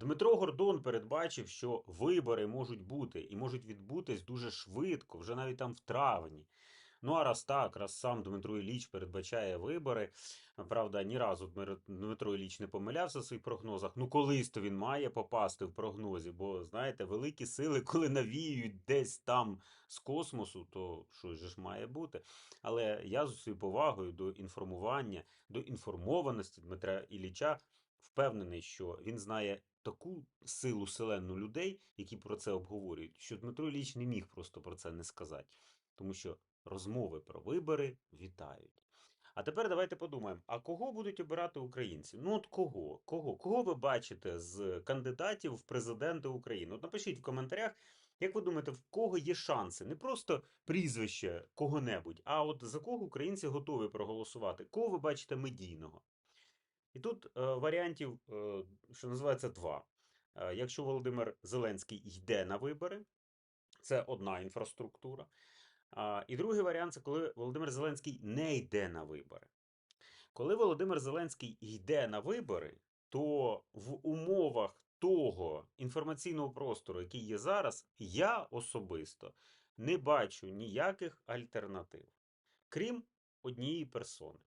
Дмитро Гордон передбачив, що вибори можуть бути і можуть відбутись дуже швидко, вже навіть там в травні. Ну а раз так, раз сам Дмитро Ілліч передбачає вибори. Правда, ні разу Дмитро Ілліч не помилявся в своїх прогнозах. Ну, колись то він має попасти в прогнозі, бо знаєте, великі сили, коли навіюють десь там з космосу, то же ж має бути. Але я з усією повагою до інформування, до інформованості Дмитра Ілліча впевнений, що він знає таку силу селенну людей, які про це обговорюють, що Дмитро Ілліч не міг просто про це не сказати. Тому що розмови про вибори вітають. А тепер давайте подумаємо: а кого будуть обирати українці? Ну от кого? Кого? Кого ви бачите з кандидатів в президенти України? От напишіть в коментарях, як ви думаєте, в кого є шанси? Не просто прізвище кого-небудь, а от за кого українці готові проголосувати? Кого ви бачите медійного? І тут е, варіантів, е, що називається, два. Е, якщо Володимир Зеленський йде на вибори, це одна інфраструктура. А, і другий варіант це коли Володимир Зеленський не йде на вибори. Коли Володимир Зеленський йде на вибори, то в умовах того інформаційного простору, який є зараз, я особисто не бачу ніяких альтернатив, крім однієї персони.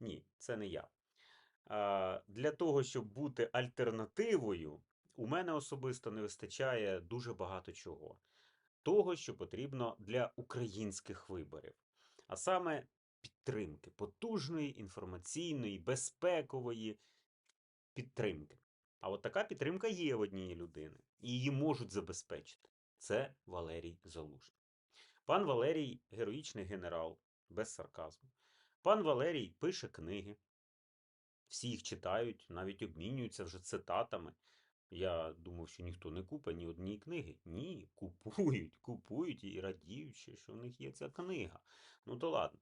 Ні, це не я. А, Для того, щоб бути альтернативою, у мене особисто не вистачає дуже багато чого. Того, що потрібно для українських виборів. А саме підтримки, потужної інформаційної, безпекової підтримки. А от така підтримка є в однієї людини, і її можуть забезпечити. Це Валерій Залужний. Пан Валерій героїчний генерал, без сарказму. Пан Валерій пише книги. Всі їх читають, навіть обмінюються вже цитатами. Я думав, що ніхто не купить ні однієї книги. Ні, купують, купують і радіють, що в них є ця книга. Ну то ладно.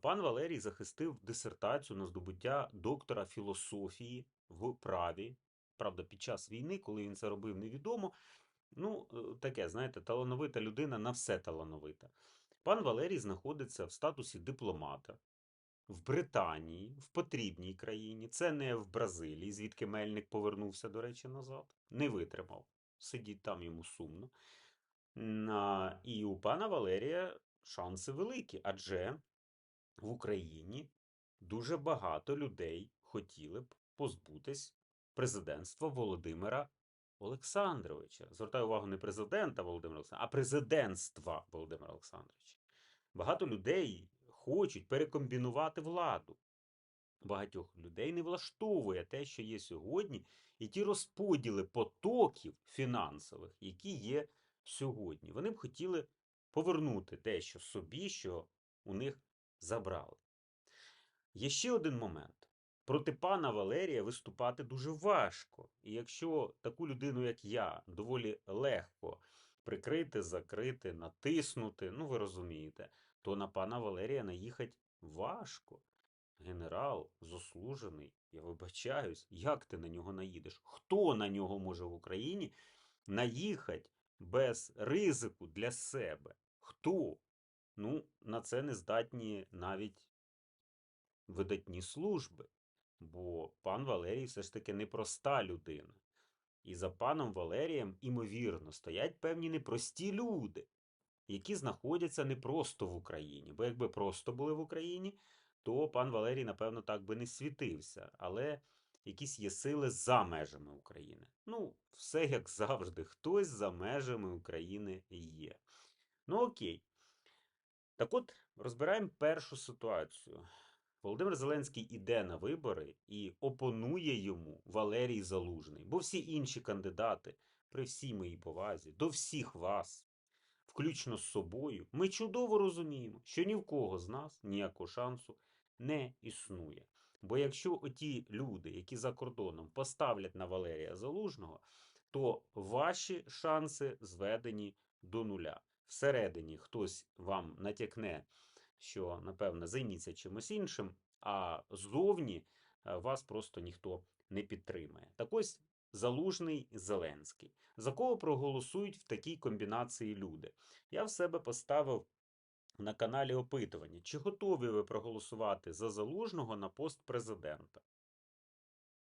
Пан Валерій захистив дисертацію на здобуття доктора філософії в праві. Правда, під час війни, коли він це робив, невідомо. Ну, е, таке, знаєте, талановита людина на все талановита. Пан Валерій знаходиться в статусі дипломата в Британії, в потрібній країні. Це не в Бразилії, звідки Мельник повернувся, до речі, назад. Не витримав. Сидіть там йому сумно. І у пана Валерія шанси великі, адже в Україні дуже багато людей хотіли б позбутись президентства Володимира Олександровича. Звертаю увагу не президента Володимира Олександровича, а президентства Володимира Олександровича. Багато людей хочуть перекомбінувати владу. Багатьох людей не влаштовує те, що є сьогодні, і ті розподіли потоків фінансових, які є сьогодні. Вони б хотіли повернути те, що собі, що у них забрали. Є ще один момент. Проти пана Валерія виступати дуже важко. І якщо таку людину, як я, доволі легко прикрити, закрити, натиснути, ну ви розумієте, то на пана Валерія наїхать важко. Генерал заслужений, я вибачаюсь, як ти на нього наїдеш? Хто на нього може в Україні наїхати без ризику для себе? Хто? Ну, на це не здатні навіть видатні служби. Бо пан Валерій все ж таки непроста людина. І за паном Валерієм, імовірно, стоять певні непрості люди, які знаходяться не просто в Україні. Бо якби просто були в Україні, то пан Валерій, напевно, так би не світився. Але якісь є сили за межами України. Ну, все як завжди, хтось за межами України є. Ну окей. Так от, розбираємо першу ситуацію. Володимир Зеленський іде на вибори і опонує йому Валерій Залужний, бо всі інші кандидати, при всій моїй повазі, до всіх вас, включно з собою, ми чудово розуміємо, що ні в кого з нас ніякого шансу не існує. Бо якщо оті люди, які за кордоном поставлять на Валерія Залужного, то ваші шанси зведені до нуля. Всередині хтось вам натякне, що, напевне, займіться чимось іншим, а ззовні е, вас просто ніхто не підтримає. Так ось Залужний Зеленський. За кого проголосують в такій комбінації люди? Я в себе поставив на каналі опитування, чи готові ви проголосувати за Залужного на пост президента?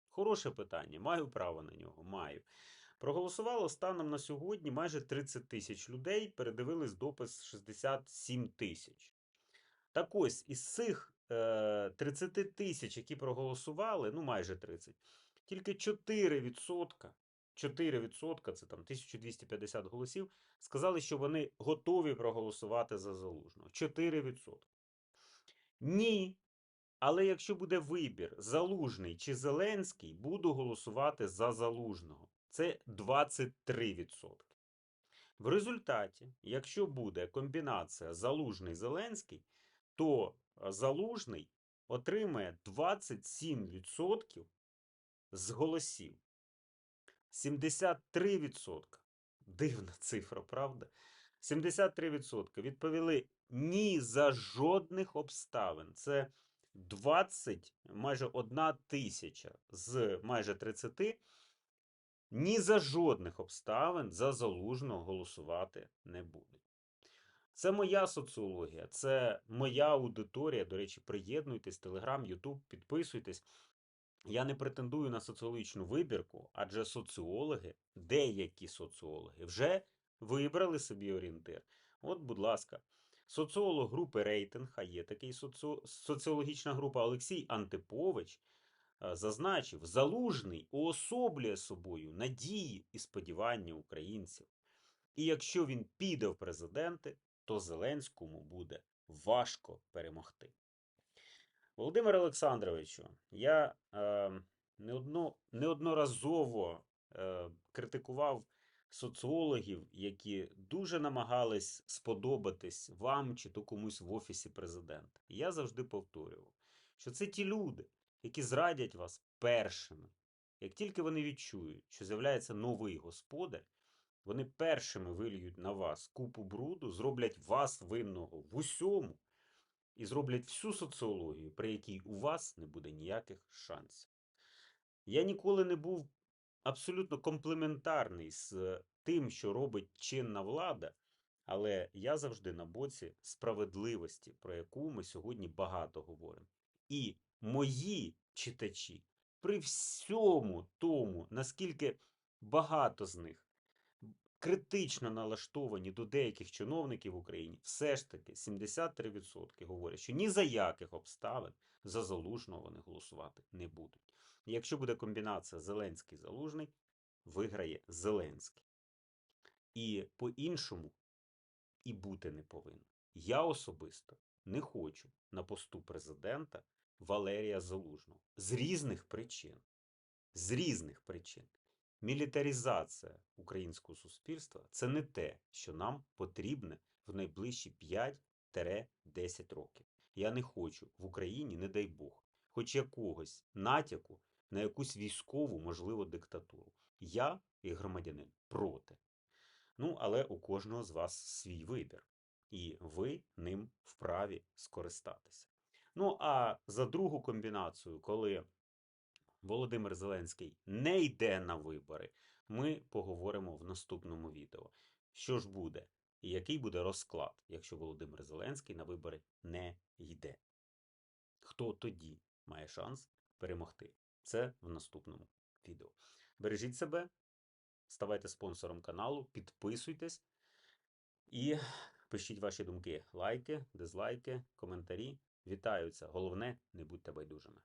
Хороше питання. Маю право на нього. Маю. Проголосувало станом на сьогодні майже 30 тисяч людей, передивились допис 67 тисяч. Так ось, із цих е, 30 тисяч, які проголосували, ну майже 30, тільки 4%, 4%, це там 1250 голосів, сказали, що вони готові проголосувати за залужного. 4%. Ні. Але якщо буде вибір Залужний чи Зеленський, буду голосувати за Залужного. Це 23%. В результаті, якщо буде комбінація Залужний-Зеленський, то Залужний отримає 27% з голосів. 73%. Дивна цифра, правда? 73% відповіли ні за жодних обставин. Це 20, майже одна тисяча з майже 30 ні за жодних обставин за залужного голосувати не будуть. Це моя соціологія, це моя аудиторія. До речі, приєднуйтесь, Телеграм, Ютуб, підписуйтесь. Я не претендую на соціологічну вибірку, адже соціологи, деякі соціологи, вже вибрали собі орієнтир. От, будь ласка, соціолог групи рейтинг, а є такий соці... соціологічна група Олексій Антипович е, зазначив, залужний уособлює собою надії і сподівання українців. І якщо він піде в президенти, то Зеленському буде важко перемогти. Володимир Олександровичу, я е, неодно, неодноразово е, критикував соціологів, які дуже намагались сподобатись вам чи то комусь в офісі президента. Я завжди повторював, що це ті люди, які зрадять вас першими. Як тільки вони відчують, що з'являється новий господар, вони першими вильють на вас купу бруду, зроблять вас винного в усьому і зроблять всю соціологію, при якій у вас не буде ніяких шансів. Я ніколи не був абсолютно комплементарний з тим, що робить чинна влада, але я завжди на боці справедливості, про яку ми сьогодні багато говоримо. І мої читачі при всьому тому, наскільки багато з них критично налаштовані до деяких чиновників в Україні, все ж таки 73% говорять, що ні за яких обставин за залужного вони голосувати не будуть. Якщо буде комбінація Зеленський-Залужний, виграє Зеленський. І по-іншому і бути не повинно. Я особисто не хочу на посту президента Валерія Залужного з різних причин. З різних причин. Мілітаризація українського суспільства це не те, що нам потрібне в найближчі 5-10 років. Я не хочу в Україні, не дай Бог, хоч якогось натяку на якусь військову, можливо, диктатуру. Я, як громадянин, проти. Ну, але у кожного з вас свій вибір, і ви ним вправі скористатися. Ну, а за другу комбінацію, коли Володимир Зеленський не йде на вибори, ми поговоримо в наступному відео. Що ж буде і який буде розклад, якщо Володимир Зеленський на вибори не йде? Хто тоді має шанс перемогти? Це в наступному відео. Бережіть себе, ставайте спонсором каналу, підписуйтесь і пишіть ваші думки. Лайки, дизлайки, коментарі. Вітаються. Головне, не будьте байдужими.